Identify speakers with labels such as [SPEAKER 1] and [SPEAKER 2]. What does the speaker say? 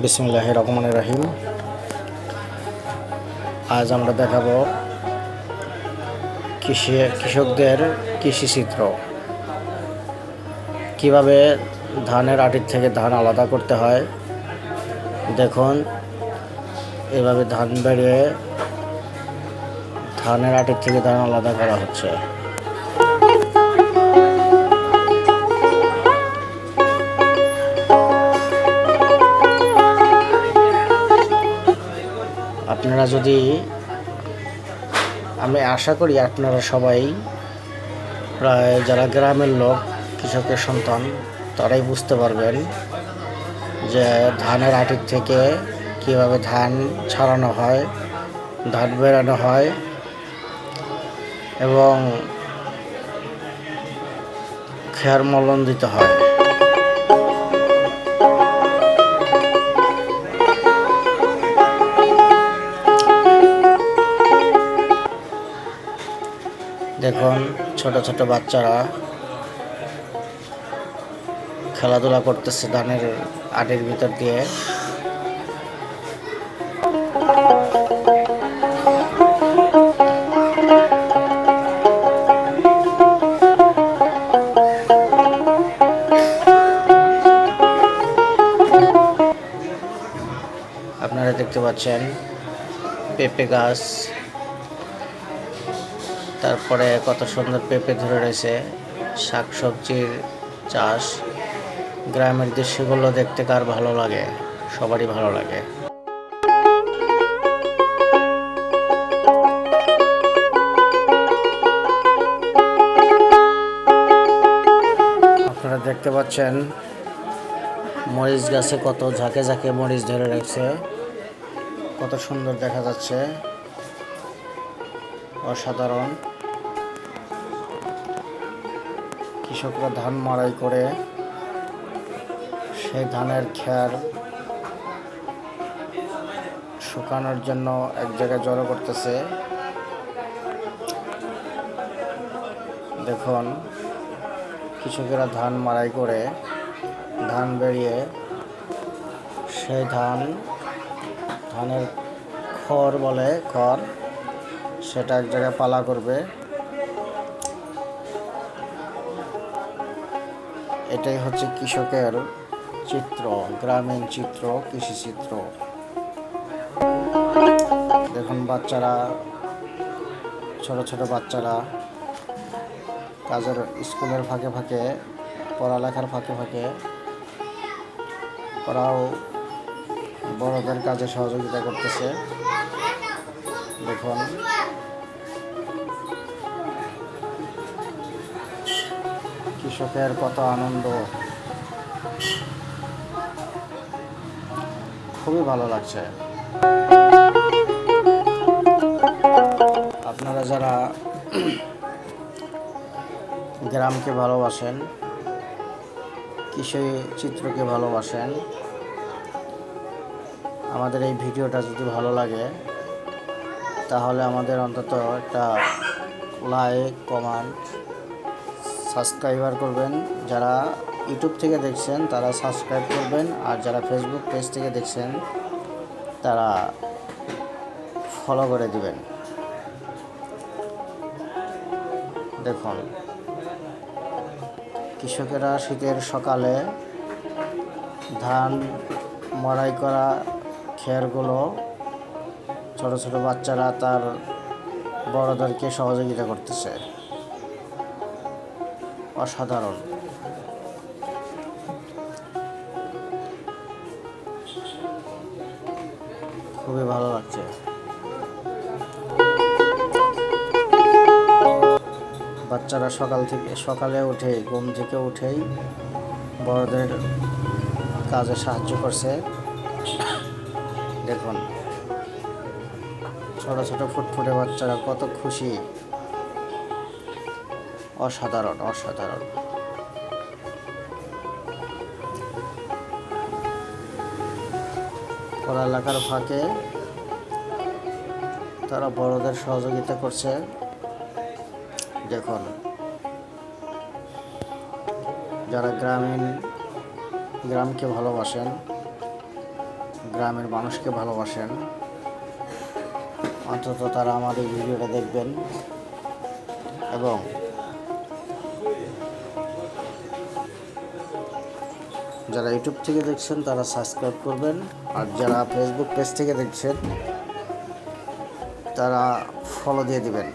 [SPEAKER 1] বিসমুল্লাহ রহমান রাহিম। আজ আমরা দেখাবো কৃষি, কৃষকদের কৃষি চিত্র। কীভাবে ধানের আটির থেকে ধান আলাদা করতে হয়, দেখুন। এভাবে ধান বেরিয়ে ধানের আটির থেকে ধান আলাদা করা হচ্ছে। আপনারা যদি আমি আশা করি আপনারা সবাই প্রায় যারা গ্রামের লোক, কৃষকের সন্তান, তারাই বুঝতে পারবেন যে ধানের আটির থেকে কীভাবে ধান ছাড়ানো হয়, ধান বেরানো হয় এবং খেয়ার মলন দিতে হয়। দেখুন ছোট ছোট বাচ্চারা খেলাধুলা করতেছে ধানের আটের ভিতর দিয়ে। আপনারা দেখতে পাচ্ছেন পেঁপে গাছ তারপরে কত সুন্দর পেঁপে ধরে রয়েছে শাক সবজির চাষ, গ্রামের দৃশ্যগুলো দেখতে কার ভালো লাগে? সবারই ভালো লাগে। আপনারা দেখতে পাচ্ছেন, মরিচ গাছে কত ঝাঁকে ঝাঁকে মরিচ ধরে রাখছে কত সুন্দর দেখা যাচ্ছে। অসাধারণ। কৃষকরা ধান মাড়াই করে, সেই ধানের খেয়ার শুকানোর জন্য এক জায়গায় জড়ো করতেছে। দেখুন, কৃষকেরা ধান মাড়াই করে, ধান বেরিয়ে সেই ধান, ধানের খড় বলে খড়, সেটা এক জায়গায় পালা করবে। এটাই হচ্ছে কৃষকের চিত্র, গ্রামীণ চিত্র, কৃষি চিত্র। দেখুন বাচ্চারা, ছোট ছোট বাচ্চারা কাজের স্কুলের ফাঁকে ফাঁকে, পড়ালেখার ফাঁকে ফাঁকে, ওরাও বড়দের কাজে সহযোগিতা করতেছে। দেখুন কৃষকের কত আনন্দ। খুবই ভালো লাগছে। আপনারা যারা গ্রামকে ভালোবাসেন, কৃষি চিত্রকে ভালোবাসেন, আমাদের এই ভিডিওটা যদি ভালো লাগে, তাহলে আমাদের অন্তত একটা লাইক কমেন্ট সাবস্ক্রাইবার করবেন। যারা ইউটিউব থেকে দেখছেন, তারা সাবস্ক্রাইব করবেন। আর যারা ফেসবুক পেজ থেকে দেখছেন, তারা ফলো করে দিবেন। দেখুন, কৃষকেরা শীতের সকালে ধান মড়াই করা খেরগুলো ছোট ছোট বাচ্চারা তার বড়দেরকে সহযোগিতা করতেছে। অসাধারণ। খুবই ভালো লাগছে। বাচ্চারা সকাল থেকে, সকালে উঠে ঘুম থেকে উঠেই বড়দের কাজে সাহায্য করছে। দেখুন, ছোট ছোট ফুটফুটে বাচ্চারা কত খুশি। অসাধারণ অসাধারণ। পড়ালেখার ফাঁকে তারা বড়দের সহযোগিতা করছে। দেখুন, যারা গ্রামীণ, গ্রামকে ভালোবাসেন, গ্রামের মানুষকে ভালোবাসেন, অন্তত তারা এই ভিডিওটা দেখবেন এবং যারা ইউটিউব থেকে দেখছেন, তারা সাবস্ক্রাইব করবেন। আর যারা ফেসবুক পেজ থেকে দেখছেন, তারা ফলো দিয়ে দিবেন।